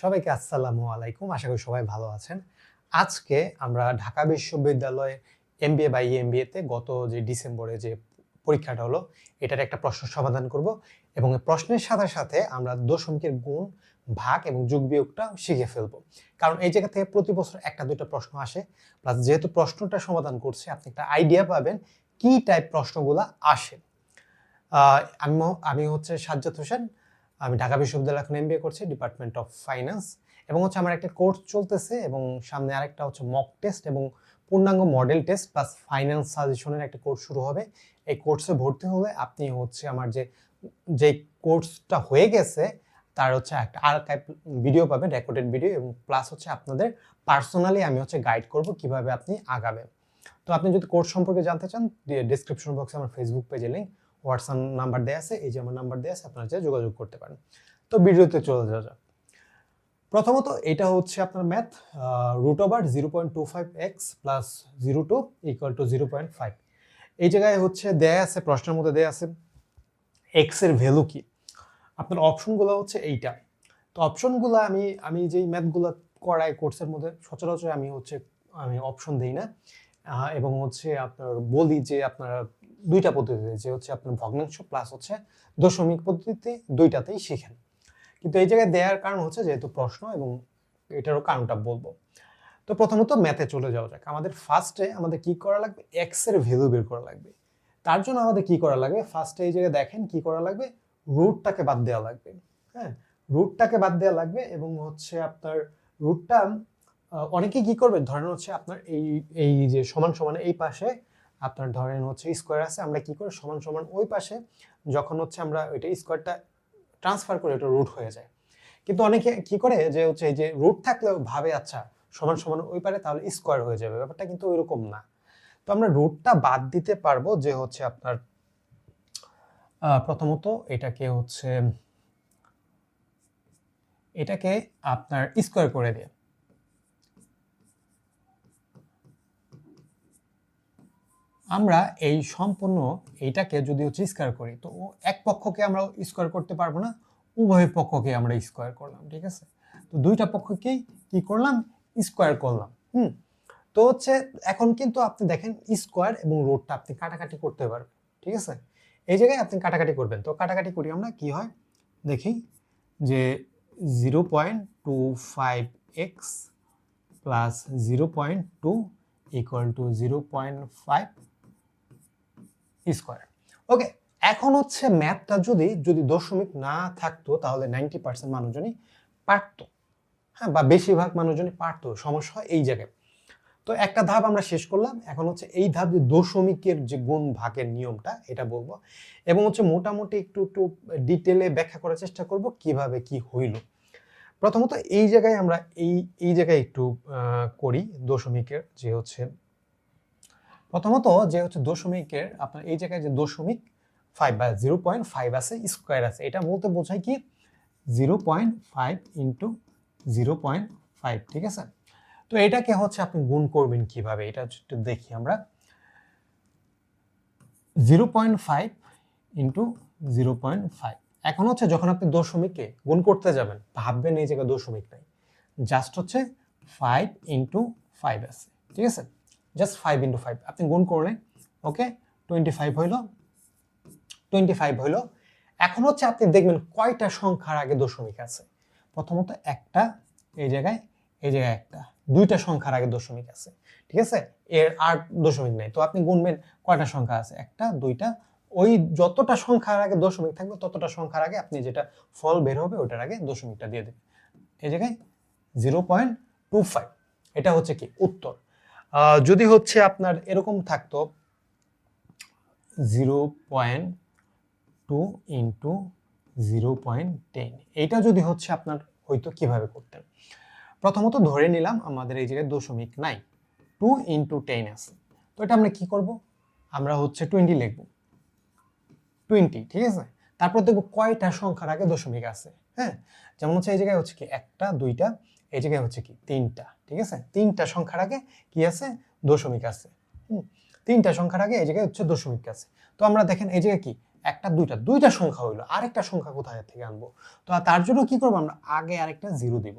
সবাইকে আসসালামু আলাইকুম। আশা করি সবাই ভালো আছেন। আজকে আমরা ঢাকা বিশ্ববিদ্যালয়ে এমবিএ বা ইএমবিএতে গত যে ডিসেম্বরে যে পরীক্ষাটা হলো, এটার একটা প্রশ্ন সমাধান করব এবং প্রশ্নের সাথে সাথে আমরা দশমিকের গুণ, ভাগ এবং যোগ বিয়োগটা শিখে ফেলব। কারণ এই জায়গা থেকে প্রতি বছর একটা দুটো প্রশ্ন আসে প্লাস যেহেতু প্রশ্নটা সমাধান করছে, আপনি একটা আইডিয়া পাবেন কি টাইপ প্রশ্নগুলো আসে। আমি আমি হচ্ছে সাজ্জাদ হোসেন আমি ঢাকা বিশ্ববিদ্যালয় এখন এমবিএ করছি ডিপার্টমেন্ট অফ ফাইন্যান্স এবং হচ্ছে আমার একটা কোর্স চলতেছে, এবং সামনে আরেকটা হচ্ছে মক টেস্ট এবং পূর্ণাঙ্গ মডেল টেস্ট প্লাস ফাইন্যান্স সাজেশনের একটা কোর্স শুরু হবে। এই কোর্সে ভর্তি হলে আপনি হচ্ছে আমার যে যে কোর্সটা হয়ে গেছে, তার হচ্ছে একটা আর্কাইভ ভিডিও পাবেন রেকর্ডেড ভিডিও এবং প্লাস হচ্ছে আপনাদের পার্সোনালি আমি হচ্ছে গাইড করব কীভাবে আপনি আগাবেন। তো আপনি যদি কোর্স সম্পর্কে জানতে চান ডিসক্রিপশন বক্সে আমার ফেসবুক পেজে লিঙ্ক হোয়াটসঅ্যাপ নাম্বার দেওয়া আছে, এই যে আমার নাম্বার দেওয়া আছে, আপনারা চাইলে যোগাযোগ করতে পারেন। তো ভিডিওতে চলে যাওয়া যাক। প্রথমত এটা হচ্ছে আপনার math root over zero point two five x plus zero two equal to zero point five এই জায়গায় হচ্ছে দেয়া আছে, প্রশ্নের মধ্যে দেয়া আছে এক্সের ভ্যালু কি? আপনার অপশনগুলো হচ্ছে এইটা। তো অপশনগুলো আমি আমি যেই ম্যাথগুলো করাই কোর্সের মধ্যে, সচরাচর আমি হচ্ছে, আমি অপশন দিই না। এবং হচ্ছে আপনার বলি যে আপনারা দুইটা পদ্ধতিতে, যে হচ্ছে আপনার ভগ্নাংশ প্লাস হচ্ছে দশমিক পদ্ধতিতে দুইটাতেই শিখেন। কিন্তু এই জায়গায় দেওয়ার কারণ হচ্ছে যেহেতু প্রশ্ন এবং এটারও কারণটা বলব। তো প্রথমত ম্যাথে চলে যাওয়া যাক। আমাদের ফার্স্টে আমাদের কি করা লাগবে? এক্সের ভ্যালু বের করা লাগবে। তার জন্য আমাদের কি করা লাগবে? ফার্স্টে এই জায়গায় দেখেন কি করা লাগবে? রুটটাকে বাদ দেওয়া লাগবে। হ্যাঁ? রুটটাকে বাদ দেওয়া লাগবে এবং হচ্ছে আপনার রুটটা অনেকে কি করবে ধরেন হচ্ছে আপনার এই এই যে সমান সমান এই পাশে আপনার ধরেন হচ্ছে স্কোয়ার আছে, আমরা কি করি? সমান সমান ওই পাশে যখন হচ্ছে আমরা ওইটা স্কোয়ারটা ট্রান্সফার করে ওটা রুট হয়ে যায়। কিন্তু অনেকে কি করে? যে হচ্ছে এই যে রুট থাকলেও ভাবে আচ্ছা সমান সমান ওই পারে তাহলে স্কোয়ার হয়ে যাবে। ব্যাপারটা কিন্তু ওইরকম না। তো আমরা রুটটা বাদ দিতে পারব যে হচ্ছে আপনার প্রথমত এটাকে হচ্ছে, এটাকে আপনার স্কোয়ার করে দিয়ে। আমরা এই সম্পূর্ণ এইটাকে যদি হচ্ছে স্কোয়ার করি, তো এক পক্ষকে আমরা স্কোয়ার করতে পারব না, উভয় পক্ষকে আমরা স্কোয়ার করলাম, ঠিক আছে? তো দুইটা পক্ষকেই কি করলাম? স্কোয়ার করলাম, হুম? তো হচ্ছে এখন কিন্তু আপনি দেখেন স্কোয়ার এবং রোডটা আপনি কাটাকাটি করতে পারবেন, ঠিক আছে? এই জায়গায় আপনি কাটাকাটি করবেন, তো কাটাকাটি করি আমরা, কি হয়? দেখি যে zero point two five x plus zero point two equal to zero point five square okay এখন হচ্ছে ম্যাথটা যদি যদি দশমিক না থাকতো, তাহলে নাইনটি পার্সেন্ট মানুষজনই পারতো। হ্যাঁ বা বেশিরভাগ মানুষজনই পারতো, সমস্যা হয় এই জায়গায়। তো একটা ধাপ আমরা শেষ করলাম, এখন হচ্ছে এই ধাপ যে দশমিকের যে গুণ ভাগের নিয়মটা, এটা বলব। এবং হচ্ছে মোটামুটি একটু একটু ডিটেলে ব্যাখ্যা করার চেষ্টা করব কীভাবে কি হইল। প্রথমত এই জায়গায় আমরা এই এই জায়গায় একটু করি দশমিকের যে হচ্ছে প্রথমত যে হচ্ছে দশমিকের আপনার এই জায়গায় যে দশমিক ফাইভ বা জিরো পয়েন্ট ফাইভ আছে স্কোয়ার আছে, এটা বলতে বোঝায় কি? Zero point five into zero point five ঠিক আছে? তো এটাকে হচ্ছে আপনি গুণ করবেন কীভাবে? এটা একটু দেখি আমরা। Zero point five into zero point five এখন হচ্ছে যখন আপনি দশমিককে গুণ করতে যাবেন, ভাববেন এই জায়গায় দশমিক নাই। জাস্ট হচ্ছে ফাইভ ইন্টু ফাইভ আছে, ঠিক আছে? জাস্ট ফাইভ ইন্টু ফাইভ আপনি গুণ করলেন ওকে টোয়েন্টি ফাইভ হইল টোয়েন্টি ফাইভ হইল। এখন হচ্ছে আপনি দেখবেন কয়টা সংখ্যার আগে দশমিক আছে। প্রথমত একটা, এই জায়গায় এই জায়গায় একটা। দুইটা সংখ্যার আগে দশমিক আছে। ঠিক আছে? এর আর দশমিক নাই। তো আপনি গুনবেন কয়টা সংখ্যা আছে? একটা, দুইটা। ওই যতটা সংখ্যার আগে দশমিক থাকবে, ততটা সংখ্যার আগে আপনি যেটা ফল বের হবে ওটার আগে দশমিকটা দিয়ে দেবেন। এই জায়গায় জিরো পয়েন্ট টু ফাইভ এটা হচ্ছে কি? উত্তর। যদি হচ্ছে আপনার এরকম থাকতো, zero point two into zero point ten. এইটা যদি হচ্ছে আপনার হয়তো কীভাবে করতেন? প্রথমত ধরে নিলাম আমাদের এই জায়গায় দশমিক নাই, টু ইন্টু টেন আছে। তো এটা আমরা কি করব? আমরা হচ্ছে টোয়েন্টি লিখব। টোয়েন্টি, ঠিক আছে? তারপর দেখব কয়টা সংখ্যার আগে দশমিক আছে হ্যাঁ? যেমন হচ্ছে এই জায়গায় হচ্ছে কি একটা, দুইটা এই জায়গায় হচ্ছে কি? তিনটা, ঠিক আছে? তিনটা সংখ্যার আগে কি আছে? দশমিক আছে। তিনটা সংখ্যার আগে এই জায়গায় হচ্ছে দশমিক আছে। তো আমরা দেখেন এই জায়গায় কি? একটা, দুইটা দুইটা সংখ্যা হইল। আরেকটা সংখ্যা কোথায় থেকে আনব? তো তার জন্য কি করব আমরা? আগে আরেকটা জিরো দিব।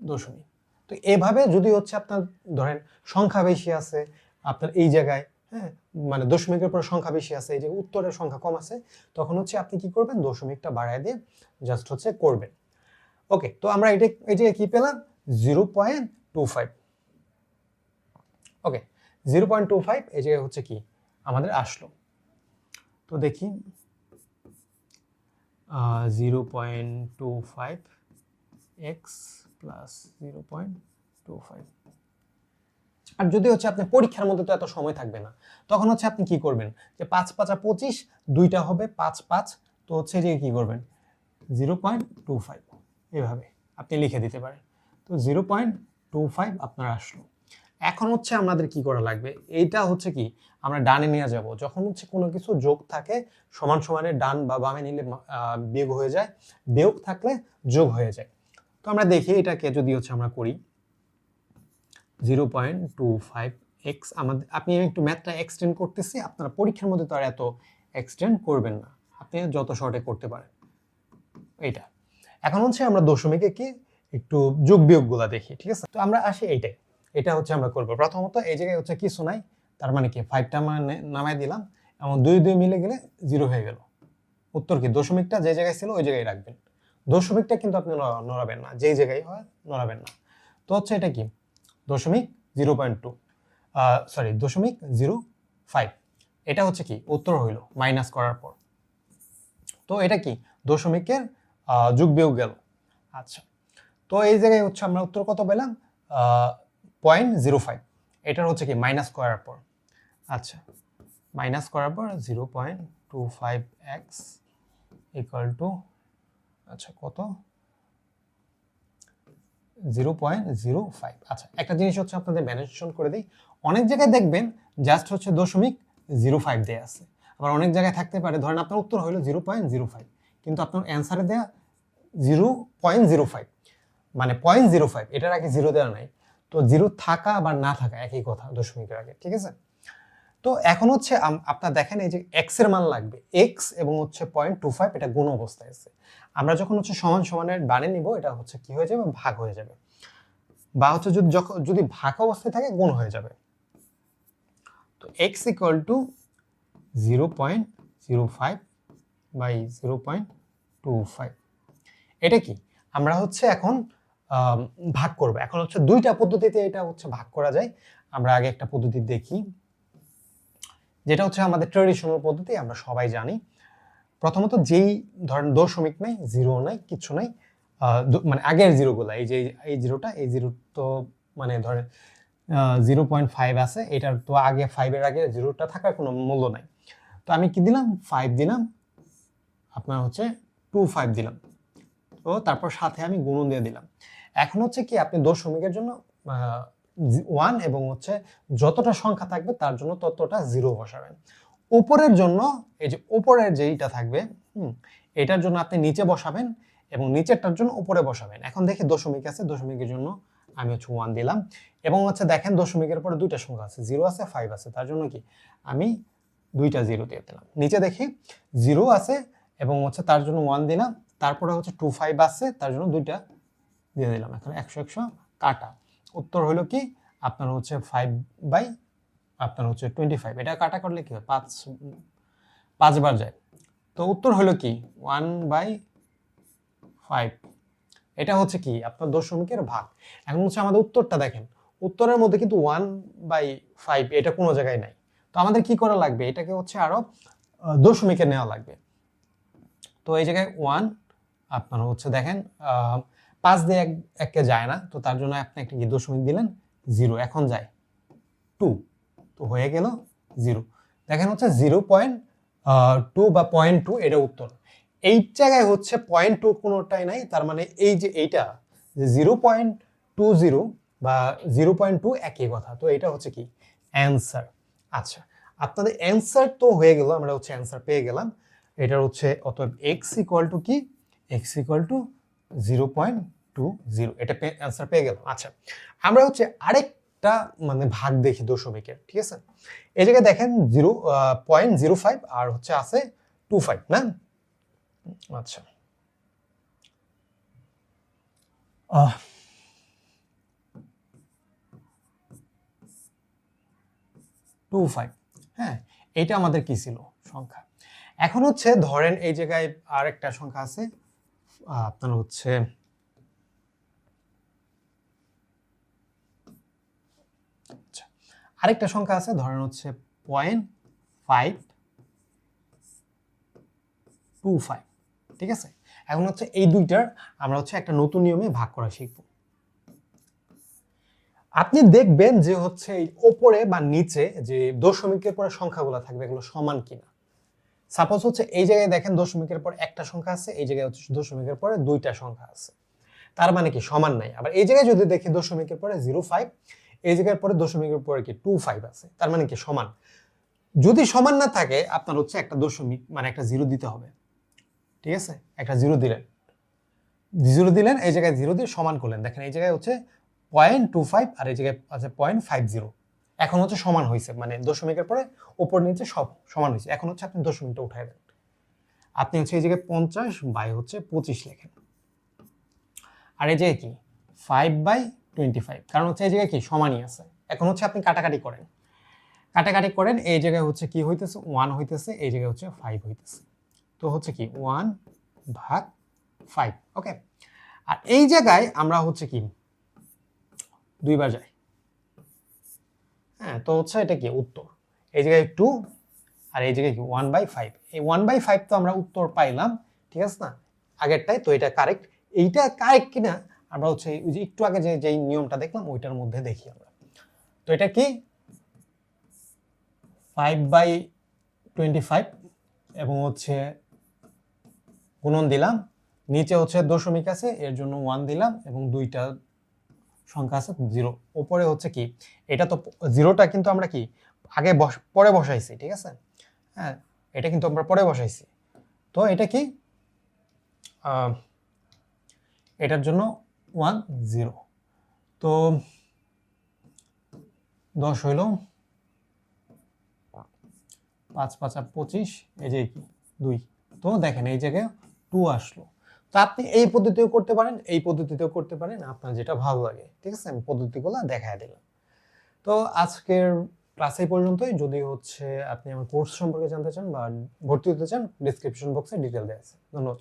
দশমিক। তো এভাবে যদি হচ্ছে আপনার ধরেন সংখ্যা বেশি আছে, আপনার এই জায়গায় হ্যাঁ? মানে দশমিকের পর সংখ্যা বেশি আছে, এই যে উত্তরের সংখ্যা কম আছে, তখন হচ্ছে আপনি কি করবেন? দশমিকটা বাড়ায় দিয়ে জাস্ট হচ্ছে করবেন। ওকে তো আমরা এটা এই যে কি পেলাম? Zero point two five okay zero point two five এই জায়গায় হচ্ছে কি? আমাদের আসলো। তো দেখি। Zero point two five x plus zero point two five আর যদি হচ্ছে আপনি পরীক্ষার মধ্যে তো এত সময় থাকবে না, তখন হচ্ছে আপনি কি করবেন? যে পাঁচ পাঁচা পঁচিশ, দুইটা হবে, পাঁচ পাঁচ, তো হচ্ছে যে কি করবেন? জিরো পয়েন্ট টু ফাইভ এভাবে আপনি লিখে দিতে পারেন। তো জিরো পয়েন্ট টু ফাইভ আপনার আসলো। এখন হচ্ছে আমাদের কি করা লাগবে? এইটা হচ্ছে কি? আমরা ডানে নিয়ে যাব। যখন হচ্ছে কোনো কিছু যোগ থাকে, সমান সমানে ডান বা বামে নিলে বিয়োগ হয়ে যায়। বিয়োগ থাকলে যোগ হয়ে যায়। তো আমরা দেখি এটাকে যদি হচ্ছে আমরা করি। Zero point two five x আমাদের আপনি একটু ম্যাথটা এক্সটেন্ড করতেছি, আপনারা পরীক্ষার মধ্যে তো আর এত এক্সটেন্ড করবেন না। আপনি যত শর্টে করতে পারেন। এইটা। এখন হচ্ছে আমরা দশমিকে কি? একটু যোগ বিয়োগগুলা দেখি, ঠিক আছে? তো আমরা আসি এইটাই। এটা হচ্ছে আমরা করব। প্রথমত এই জায়গায় হচ্ছে কিছু নাই, তার মানে কি? ফাইভটা মানে নামাই দিলাম, এবং দুই দুই মিলে গেলে জিরো হয়ে গেল। উত্তর কি? দশমিকটা যে জায়গায় ছিল, ওই জায়গায় রাখবেন। দশমিকটা কিন্তু আপনি নড়াবেন না। যেই জায়গায় হয়, নড়াবেন না। তো হচ্ছে এটা কি? দশমিক জিরো পয়েন্ট টু সরি দশমিক জিরো ফাইভ এটা হচ্ছে কি? উত্তর হইল মাইনাস করার পর। তো এটা কি? দশমিকের যোগ বিয়োগ গেল। আচ্ছা। তো এই জায়গায় হচ্ছে আমরা উত্তর কত পেলাম? পয়েন্ট জিরো ফাইভ এটার হচ্ছে কি? মাইনাস করার পর আচ্ছা। মাইনাস করার পর zero point two five x equal to আচ্ছা কত? জিরো পয়েন্ট জিরো ফাইভ আচ্ছা একটা জিনিস হচ্ছে আপনাদের ম্যানেজেশন করে দিই। অনেক জায়গায় দেখবেন জাস্ট হচ্ছে দশমিক জিরো ফাইভ দেয়া আছে। আবার অনেক জায়গায় থাকতে পারে। ধরেন আপনার উত্তর হলো জিরো পয়েন্ট জিরো ফাইভ কিন্তু আপনার অ্যান্সারে দেয়া জিরো পয়েন্ট জিরো ফাইভ মানে পয়েন্ট জিরো ফাইভ এটার আগে জিরো দেওয়া নাই। তো জিরো থাকা বা না থাকা একই কথা দশমিকের আগে, ঠিক আছে? তো এখন হচ্ছে আপনার দেখেন এই যে এক্সের মান লাগবে এক্স এবং হচ্ছে পয়েন্ট টু ফাইভ এটা গুণ অবস্থায় আছে। আমরা যখন হচ্ছে সমান সমানের ডানে নিব, এটা হচ্ছে কি হয়ে যাবে? ভাগ হয়ে যাবে। বা হচ্ছে যদি যখন যদি ভাগ অবস্থায় থাকে, গুণ হয়ে যাবে। তো x equal to zero point zero five by zero point two five. এটা কি? আমরা হচ্ছে এখন ভাগ করব। এখন হচ্ছে দুইটা পদ্ধতিতে এটা হচ্ছে ভাগ করা যায়। আমরা আগে একটা পদ্ধতি দেখি। যেটা হচ্ছে আমাদের ট্রেডিশনাল পদ্ধতি, আমরা সবাই জানি। প্রথমত যেই ধরেন দশমিক নাই জিরো নাই কিচ্ছু নাই মানে আগের জিরোগুলো এই যে, এই জিরোটা এই জিরো তো মানে ধরেন জিরো পয়েন্ট ফাইভ আছে, এটার তো আগে ফাইভের আগে জিরোটা থাকার কোনো মূল্য নাই। তো আমি কি দিলাম? ফাইভ দিলাম আপনার হচ্ছে টু ফাইভ দিলাম। তো তারপর সাথে আমি গুণন দিয়ে দিলাম। এখন হচ্ছে কি আপনি দশমিকের জন্য ওয়ান এবং হচ্ছে যতটা সংখ্যা থাকবে তার জন্য ততটা জিরো বসাবেন। উপরের জন্য, এই যে উপরের যেইটা থাকবে, হুম, এটার জন্য আপনি নিচে বসাবেন এবং নিচেরটার জন্য উপরে বসাবেন। এখন দেখি দশমিক আছে দশমিকের জন্য আমি হচ্ছে ওয়ান দিলাম। এবং হচ্ছে দেখেন দশমিকের পরে দুইটা সংখ্যা আছে জিরো আছে ফাইভ আছে। তার জন্য কি? আমি দুইটা জিরো দিয়ে দিলাম। নিচে দেখি জিরো আছে এবং হচ্ছে তার জন্য ওয়ান দিলাম তারপরে হচ্ছে টু ফাইভ আছে তার জন্য দুইটা দিয়ে দিলাম। এখন একশো একশো কাটা। উত্তর হলো কি? আপনার হচ্ছে ফাইভ বাই আপনার হচ্ছে টোয়েন্টি ফাইভ এটা কাটা করলে কি হয়? পাঁচ পাঁচবার যায়। তো উত্তর হলো কি? ওয়ান বাই ফাইভ এটা হচ্ছে কি? আপনার দশমিকের ভাগ। এখন হচ্ছে আমাদের উত্তরটা দেখেন। উত্তরের মধ্যে কিন্তু ওয়ান বাই ফাইভ এটা কোনো জায়গায় নাই। তো আমাদের কি করা লাগবে? এটাকে হচ্ছে আরও আহ, দশমিকে নেওয়া লাগবে। তো এই জায়গায় ওয়ান আপনার হচ্ছে দেখেন পাঁচ দিয়ে এক, একে যায় না। তো তার জন্য আপনি একটা দশমিক দিলেন জিরো এখন যায়। টু তো হয়ে গেল জিরো দেখেন হচ্ছে জিরো পয়েন্ট টু বা পয়েন্ট টু এটা উত্তর। এই জায়গায় হচ্ছে পয়েন্ট টু কোনোটাই নাই। তার মানে এই যে এইটা, যে জিরো পয়েন্ট টু জিরো বা জিরো পয়েন্ট টু একই কথা। তো এটা হচ্ছে কি? অ্যান্সার আচ্ছা আপনাদের অ্যান্সার তো হয়ে গেল, আমরা হচ্ছে অ্যান্সার পেয়ে গেলাম। এটার হচ্ছে অতএব এক্স ইকুয়াল টু কি? X equal to zero point two zero এটা অ্যান্সার পেয়ে গেলাম। আচ্ছা আমরা হচ্ছে আরেকটা মানে ভাগ দেখি দশমিকের, ঠিক আছে? এই জায়গায় দেখেন জিরো পয়েন্ট জিরো ফাইভ আর হচ্ছে আছে টু ফাইভ না? আচ্ছা। টু ফাইভ হ্যাঁ এটা আমাদের কি ছিল? সংখ্যা। এখন হচ্ছে ধরেন এই জায়গায় আর একটা সংখ্যা আছে। আপনার হচ্ছে আচ্ছা আরেকটা সংখ্যা আছে, ধরেন হচ্ছে পয়েন্ট ফাইভ টু ফাইভ ঠিক আছে? এখন হচ্ছে এই দুইটার আমরা হচ্ছে একটা নতুন নিয়মে ভাগ করা শিখব। আপনি দেখবেন যে হচ্ছে এই ওপরে বা নিচে যে দশমিকের পরে সংখ্যাগুলো থাকবে, এগুলো সমান কিনা। সাপোজ হচ্ছে এই জায়গায় দেখেন দশমিকের পর একটা সংখ্যা আছে, এই জায়গায় হচ্ছে দশমিকের পরে দুইটা সংখ্যা আছে। তার মানে কি? সমান নাই। আবার এই জায়গায় যদি দেখি দশমিকের পরে জিরো ফাইভ এই জায়গার পরে দশমিকের পরে কি টু ফাইভ আছে? তার মানে কি? সমান। যদি সমান না থাকে, আপনার হচ্ছে একটা দশমিক মানে একটা জিরো দিতে হবে। ঠিক আছে? একটা জিরো দিলেন। জিরো দিলেন, এই জায়গায় জিরো দিয়ে সমান করলেন। দেখেন এই জায়গায় হচ্ছে পয়েন্ট টু ফাইভ আর এই জায়গায় আছে পয়েন্ট ফাইভ জিরো এখন হচ্ছে সমান হয়েছে মানে দশমিকের পরে ওপর নিচে সব সমান হয়েছে এখন হচ্ছে আপনি দশমিকটা উঠাই দেন। আপনি হচ্ছে এই জায়গায় পঞ্চাশ বাই হচ্ছে পঁচিশ লেখেন। আর এই জায়গায় কি? ফাইভ বাই টোয়েন্টি ফাইভ কারণ হচ্ছে এই জায়গায় কি? সমানই আছে। এখন হচ্ছে আপনি কাটাকাটি করেন। কাটাকাটি করেন, এই জায়গায় হচ্ছে কি হইতেছে? ওয়ান হইতেছে, এই জায়গায় হচ্ছে ফাইভ হইতেছে। তো হচ্ছে কি? ওয়ান ভাগ ফাইভ ওকে আর এই জায়গায় আমরা হচ্ছে কি? দুইবার যাই। হ্যাঁ তো হচ্ছে এটা কি উত্তর? এই জায়গায় টু আর এই জায়গায় কি? ওয়ান বাই ফাইভ এই ওয়ান বাই ফাইভ তো আমরা উত্তর পাইলাম, ঠিক আছে না? আগেরটাই, তো এটা কারেক্ট এইটা কারেক্ট কিনা, আমরা হচ্ছে ওই যে একটু আগে যে, যেই নিয়মটা দেখলাম, ওইটার মধ্যে দেখি আমরা। তো এটা কি? ফাইভ বাই টোয়েন্টি ফাইভ এবং হচ্ছে গুণন দিলাম। নিচে হচ্ছে দশমিক আছে, এর জন্য ওয়ান দিলাম এবং দুইটা সংখ্যা আছে জিরো। ওপরে হচ্ছে কি, এটা তো জিরোটা কিন্তু আমরা কি, আগে বস, পরে বসাইছি, ঠিক আছে? হ্যাঁ এটা কিন্তু আমরা পরে বসাইছি। তো এটা কি? এটার জন্য ওয়ান, জিরো। তো দশ হইল পাঁচ পাঁচ আর পঁচিশ, এই যে দুই। তো দেখেন, এই জায়গায় টু আসলো। তো আপনি এই পদ্ধতিও করতে পারেন, এই পদ্ধতিতেও করতে পারেন, আপনার যেটা ভালো লাগে। ঠিক আছে? আমি পদ্ধতিগুলো দেখায় দিলাম। তো আজকের ক্লাসে পর্যন্তই। যদি হচ্ছে আপনি আমার কোর্স সম্পর্কে জানতে চান বা ভর্তি হতে চান ডিসক্রিপশন বক্সে ডিটেল দেওয়া আছে। ধন্যবাদ।